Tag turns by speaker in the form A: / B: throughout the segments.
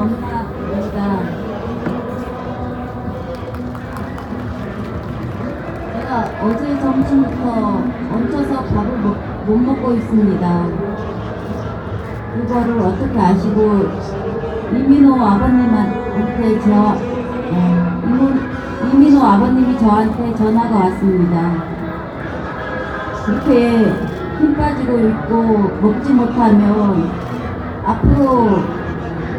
A: 엄마입니다. 제가 어제 점심부터 얹혀서 밥을 먹, 못 먹고 있습니다. 그거를 어떻게 아시고 이민호 아버님한테 저 어, 이모, 이민호 아버님이 저한테 전화가 왔습니다. 그렇게 힘 빠지고 있고 먹지 못하면 앞으로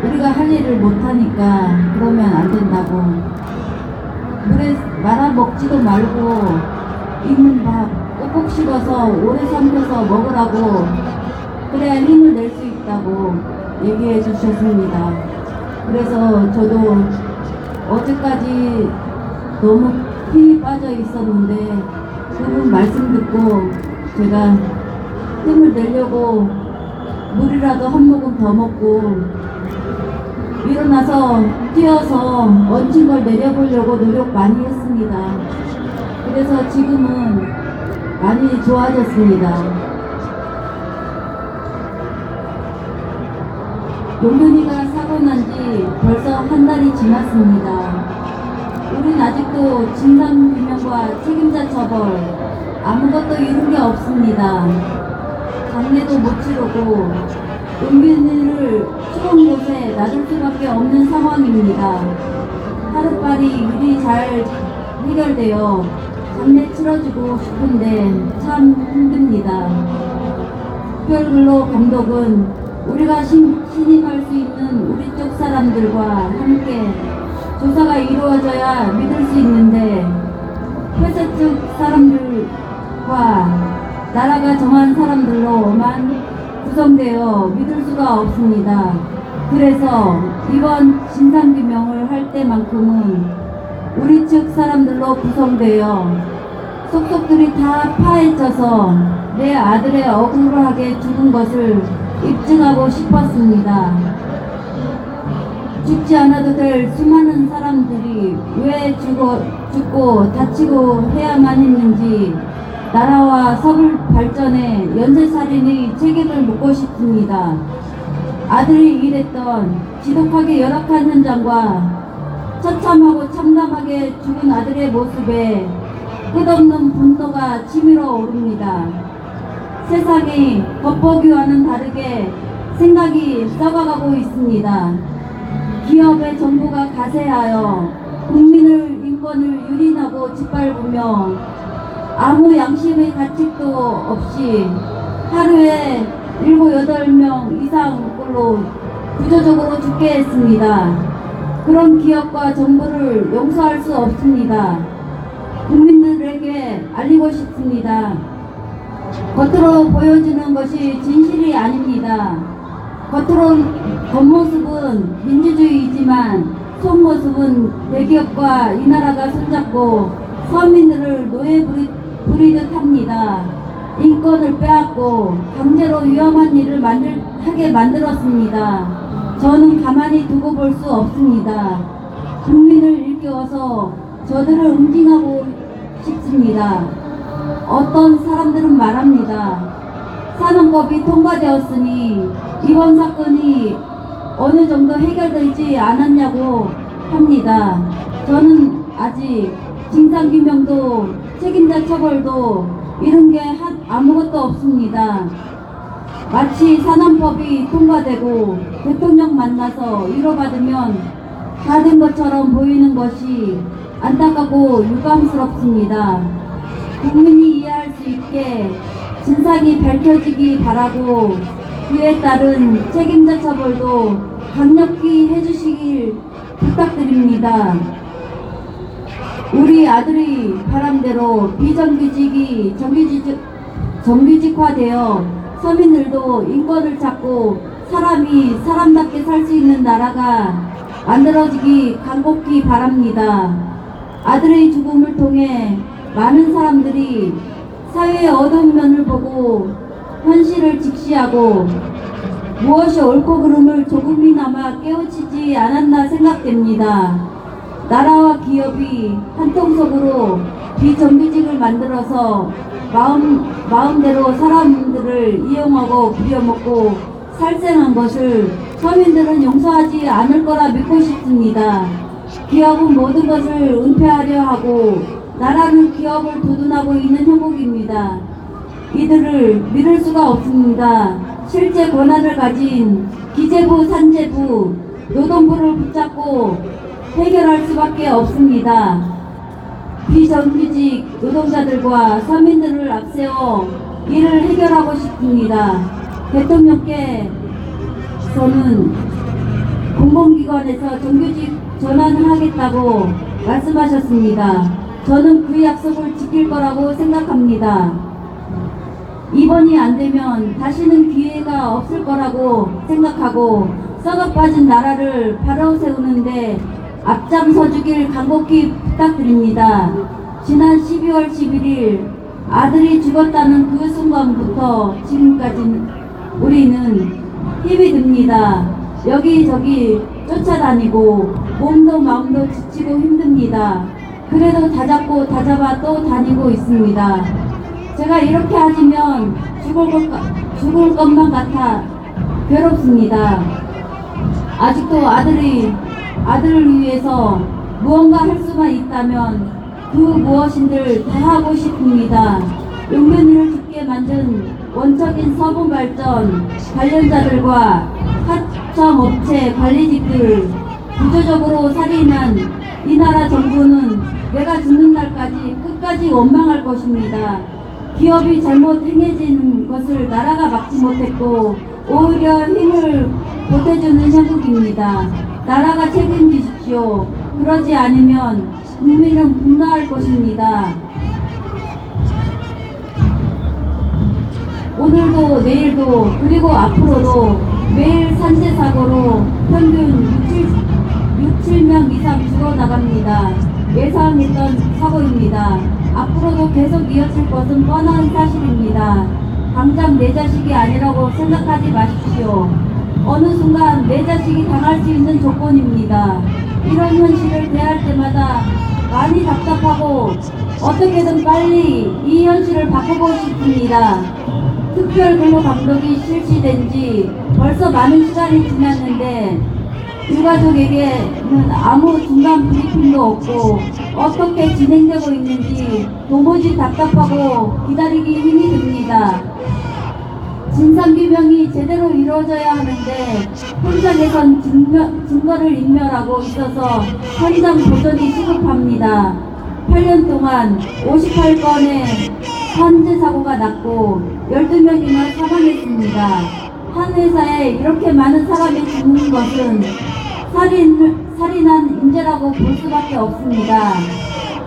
A: 우리가 할 일을 못하니까 그러면 안 된다고 물에 말아 먹지도 말고 있는 밥 꼭꼭 씹어서 오래 삶겨서 먹으라고 그래야 힘을 낼 수 있다고 얘기해 주셨습니다. 그래서 저도 어제까지 너무 힘이 빠져 있었는데 그분 말씀 듣고 제가 힘을 내려고 물이라도 한 모금 더 먹고 일어나서 뛰어서 얹힌 걸 내려보려고 노력 많이 했습니다. 그래서 지금은 많이 좋아졌습니다. 용근이가 사고 난 지 벌써 한 달이 지났습니다. 우린 아직도 진상규명과 책임자 처벌 아무것도 이룬 게 없습니다. 장례도 못 치르고 은빈이를 추운 곳에 놔둘 수밖에 없는 상황입니다. 하루빨리 일이 잘 해결되어 장례 치러주고 싶은데 참 힘듭니다. 특별근로 감독은 우리가 신, 신임할 수 있는 우리 쪽 사람들과 함께 조사가 이루어져야 믿을 수 있는데 회사 측 사람들과 나라가 정한 사람들로만 구성되어 믿을 수가 없습니다. 그래서 이번 진상규명을 할 때만큼은 우리 측 사람들로 구성되어 속속들이 다 파헤쳐서 내 아들의 억울하게 죽은 것을 입증하고 싶었습니다. 죽지 않아도 될 수많은 사람들이 왜 죽어, 죽고 다치고 해야만 했는지 나라와 서울 발전에 연쇄살인의 책임을 묻고 싶습니다. 아들이 일했던 지독하게 열악한 현장과 처참하고 참담하게 죽은 아들의 모습에 끝없는 분노가 치밀어 오릅니다. 세상이 겉보기와는 다르게 생각이 썩어가고 있습니다. 기업의 정부가 가세하여 국민을 인권을 유린하고 짓밟으며 아무 양심의 가책도 없이 하루에 일곱 여덟 명 이상 꼴로 구조적으로 죽게 했습니다. 그런 기업과 정부를 용서할 수 없습니다. 국민들에게 알리고 싶습니다. 겉으로 보여주는 것이 진실이 아닙니다. 겉으로 겉모습은 민주주의이지만 속모습은 대기업과 이 나라가 손잡고 서민들을 노예 부리, 부리듯 합니다. 인권을 빼앗고 강제로 위험한 일을 만들, 하게 만들었습니다. 저는 가만히 두고 볼 수 없습니다. 국민을 일깨워서 저들을 응징하고 싶습니다. 어떤 사람들은 말합니다. 사는법이 통과되었으니 이번 사건이 어느 정도 해결되지 않았냐고 합니다. 저는 아직 진상규명도 책임자 처벌도 이런 게 한- 아무것도 없습니다. 마치 산안법이 통과되고 대통령 만나서 위로받으면 다 된 것처럼 보이는 것이 안타깝고 유감스럽습니다. 국민이 이해할 수 있게 진상이 밝혀지기 바라고 그에 따른 책임자 처벌도 강력히 해주시길 부탁드립니다. 우리 아들의 바람대로 비정규직이 정규직, 정규직화되어 서민들도 인권을 찾고 사람이 사람답게 살 수 있는 나라가 만들어지기 간곡히 바랍니다. 아들의 죽음을 통해 많은 사람들이 사회의 어두운 면을 보고 현실을 직시하고 무엇이 옳고 그름을 조금이나마 깨우치지 않았나 생각됩니다. 나라와 기업이 한통속으로 비정규직을 만들어서 마음, 마음대로 사람들을 이용하고 부려먹고 살생한 것을 서민들은 용서하지 않을 거라 믿고 싶습니다. 기업은 모든 것을 은폐하려 하고 나라는 기업을 도둔하고 있는 형국입니다. 이들을 믿을 수가 없습니다. 실제 권한을 가진 기재부, 산재부, 노동부를 붙잡고 해결할 수밖에 없습니다. 비정규직 노동자들과 서민들을 앞세워 이를 해결하고 싶습니다. 대통령께서는 공공기관에서 정규직 전환하겠다고 말씀하셨습니다. 저는 그 약속을 지킬 거라고 생각합니다. 이번이 안 되면 다시는 기회가 없을 거라고 생각하고 썩어 빠진 나라를 바로 세우는데 앞장서 주길 간곡히 부탁드립니다. 지난 12월 11일 아들이 죽었다는 그 순간부터 지금까지 우리는 힘이 듭니다. 여기저기 쫓아다니고 몸도 마음도 지치고 힘듭니다. 그래도 다잡고 다잡아 또 다니고 있습니다. 제가 이렇게 하시면 죽을 것, 같- 죽을 것만 같아 괴롭습니다. 아직도 아들이, 아들을 위해서 무언가 할 수만 있다면 그 무엇인들 다 하고 싶습니다. 용변이를 죽게 만든 원적인 서분 발전 관련자들과 하청업체 관리직들 구조적으로 살인한 이 나라 정부는 내가 죽는 날까지 끝까지 원망할 것입니다. 기업이 잘못 행해지는 것을 나라가 막지 못했고 오히려 힘을 보태주는 형국입니다. 나라가 책임지십시오. 그러지 않으면 국민은 분노할 것입니다. 오늘도 내일도 그리고 앞으로도 매일 산재 사고로 평균 6, 7명 이상 죽어나갑니다. 예상했던 사고입니다. 앞으로도 계속 이어질 것은 뻔한 사실입니다. 당장 내 자식이 아니라고 생각하지 마십시오. 어느 순간 내 자식이 당할 수 있는 조건입니다. 이런 현실을 대할 때마다 많이 답답하고 어떻게든 빨리 이 현실을 바꾸고 싶습니다. 특별 근로 감독이 실시된 지 벌써 많은 시간이 지났는데 유가족에게는 아무 중간 브리핑도 없고 어떻게 진행되고 있는지 도무지 답답하고 기다리기 힘이 듭니다. 진상규명이 제대로 이루어져야 하는데 현장에선 증거를 인멸하고 있어서 현장 보존이 시급합니다. 8년 동안 58건의 산재 사고가 났고 12명이나 사망했습니다. 한 회사에 이렇게 많은 사람이 죽는 것은 살인, 살인한 인재라고 볼 수밖에 없습니다.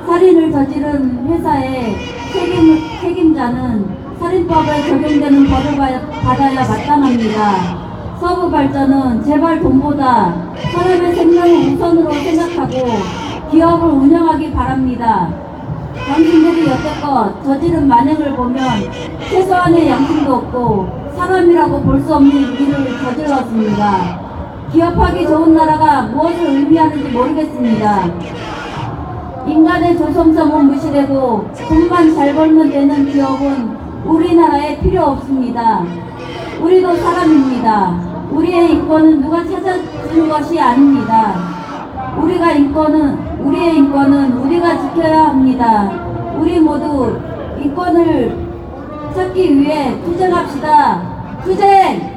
A: 살인을 저지른 회사의 책임, 책임자는 살인법에 적용되는 받- 받아야 마땅합니다. 서부 발전은 제발 돈보다 사람의 생명을 우선으로 생각하고 기업을 운영하기 바랍니다. 당신들이 여태껏 저지른 만행을 보면 최소한의 양심도 없고 사람이라고 볼 수 없는 일을 저질렀습니다. 기업하기 좋은 나라가 무엇을 의미하는지 모르겠습니다. 인간의 조성성은 무시되고 돈만 잘 벌면 되는 기업은 우리나라에 필요 없습니다. 우리도 사람입니다. 우리의 인권은 누가 찾아주는 것이 아닙니다. 우리가 인권은 우리의 인권은 우리가 지켜야 합니다. 우리 모두 인권을 찾기 위해 투쟁합시다. 투쟁!